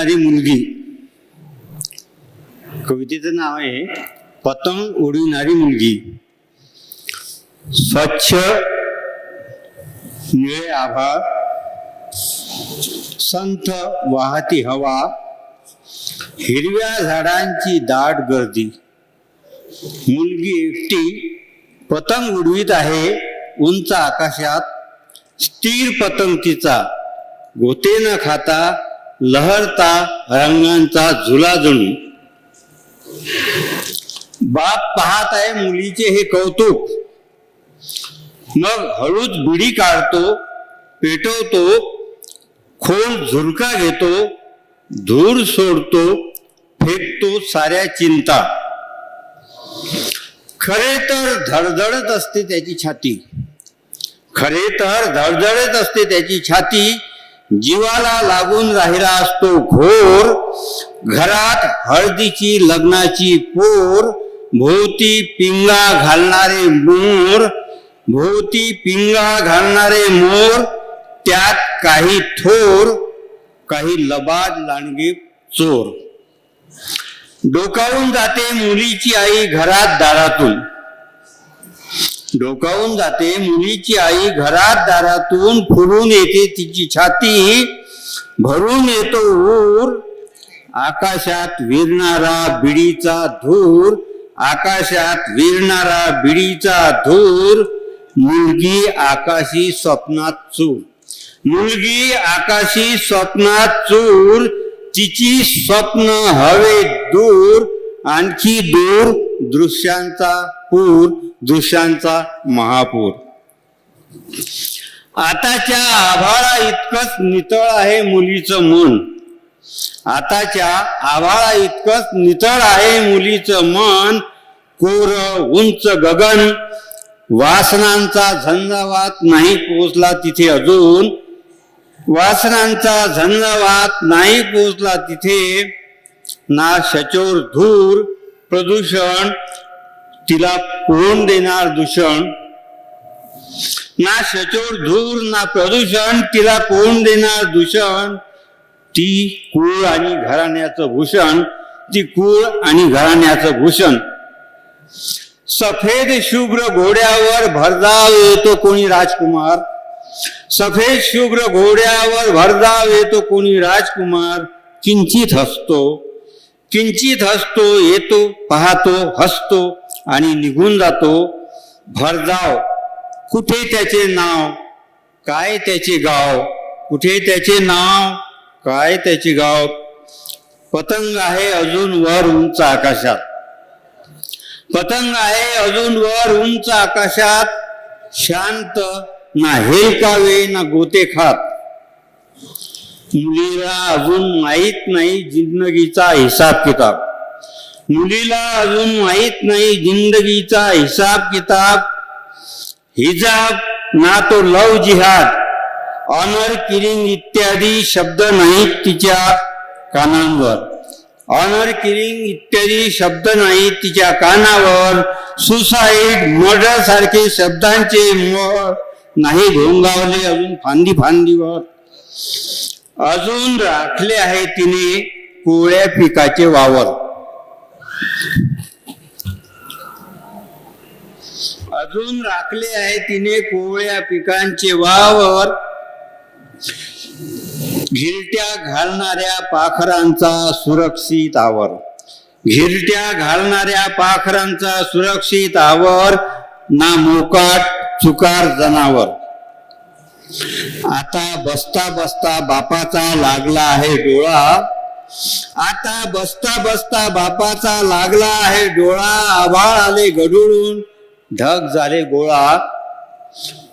उडणारी मुलगी. कवितेचं नाव आहे पतंग उडविणारी मुलगी. स्वच्छ निळे आभाळ संथ वाहती हवा हिरव्या झाडांची दाट गर्दी. मुलगी एकटी पतंग उडवीत आहे उंच आकाशात स्थिर पतंग तिचा गोते न खाता लहरता रंगांचा झुला बाप पाहत आहे मुलीचे हे कौतुक. मग हळूच बिडी काढतो पेटवतो खोल झुरका घेतो धूर सोडतो फेकतो साऱ्या चिंता. खरे तर धडधडत असते त्याची छाती. खरे तर धडधडत असते त्याची छाती. जीवाला लागून राहिला असतो घोर घरात हळदीची लग्नाची पोर भोवती पिंगा घालणारे मोर भोवती पिंगा घालणारे मोर त्यात काही थोर काही लबाड लांडगे चोर. डोकावून जाते मुलीची आई घरात दारातून. डोकावून जाते मुलीची आई घरात दारातून फुलून येते तिची छाती भरून येतो ऊर. आकाशात विरणारा बिडीचा धूर आकाशात विरणारा बिडीचा धूर. मुलगी आकाशी स्वप्नात चूर. मुलगी आकाशी स्वप्नात चूर तिची स्वप्न हवे दूर. आणखी दूर दृश्यांचा पूर दुशांचा महापूर. आताच्या आभाळा इतकंच नितळ आहे मुलीचं मन. आताच्या आभाळा इतकंच नितळ आहे मुलीचं मन. कोर उंच गगन वासनांचा झंझावात नाही पोचला तिथे अजून. वासनांचा झंझावात नाही पोचला तिथे. ना शचोर धूर प्रदूषण तिला कोण देणार दूषण? ना शचोर धूर ना प्रदूषण तिला कोण देणार दूषण? ती कुळ आणि घराण्याचं भूषण ती कुळ आणि घराण्याचं भूषण. सफेद शुभ्र घोड्यावर भरधाव येतो कोणी राजकुमार. सफेद शुभ्र घोड्यावर भरधाव येतो कोणी राजकुमार. किंचित हसतो किंचित हसतो येतो पाहतो हसतो. आणि निघून जातो. भरधाव. कुठे त्याचे नाव काय त्याचे गाव कुठे त्याचे नाव काय त्याचे गाव. पतंग आहे अजून वर उंच आकाशात. पतंग आहे अजून वर उंच आकाशात. शांत ना हेलकावे ना गोते खात. मुलीला अजून माहीत नाही जिंदगीचा हिसाब किताब मुलीला अजून माहीत नाही जिंदगीचा हिसाब किताब हिजाब ना तो लव जिहाद ऑनर किलिंग इत्यादी शब्द नाहीत तिच्या कानांवर. ऑनर किलिंग इत्यादी शब्द नाहीत तिच्या कानावर. सुसाईड मर्डर सारखे शब्दांचे मोळ नाही घोंगावले अजून फांदी फांदीवर. अजून राखले आहे तिने कोळ्या पिकाचे वावर. अजून राखले आहे तिने कोवळ्या पिकांचे वावर घिरट्या घालणाऱ्या पाखरांचा सुरक्षित आवर. घिरट्या घालणाऱ्या पाखरांचा सुरक्षित आवर ना मोकाट चुकार जनावर. आता बसता बसता बापाचा लागला आहे डोळा. आता बसता बसता बापाचा लागला आहे डोळा आभाळ आले गडूळून ढग झाले गोळा.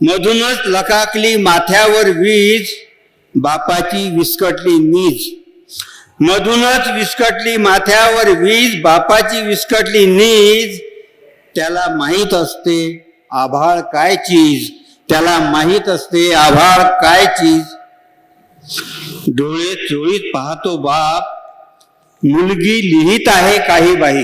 मधूनच लकाकली माथ्यावर वीज बापाची विस्कटली नीज. मधूनच विस्कटली माथ्यावर वीज बापाची विस्कटली नीज. त्याला माहीत असते आभाळ काय चीज? त्याला माहीत असते आभाळ काय चीज? डोळे चोळीत पाहतो बाप मुलगी लिहित आहे काही बाई.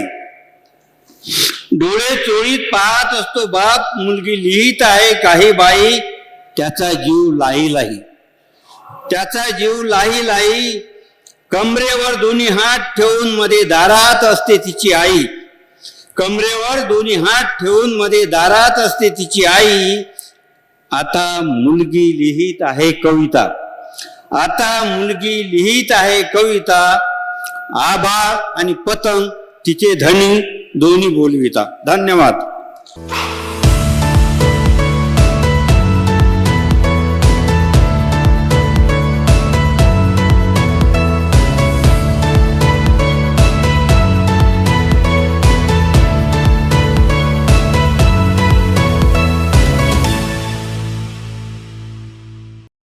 डोळे चोळीत पाहत असतो बाप मुलगी लिहित आहे काही बाई त्याचा जीव लाही लाही त्याचा जीव लाही लाही कमरेवर दोन्ही हात ठेवून मध्ये दारात असते तिची आई. कमरेवर दोन्ही हात ठेवून मध्ये दारात असते तिची आई. आता मुलगी लिहित आहे कविता. आता मुलगी लिहित आहे कविता आभाळ आणि पतंग तिचे धनी दोन्ही बोलविता. धन्यवाद.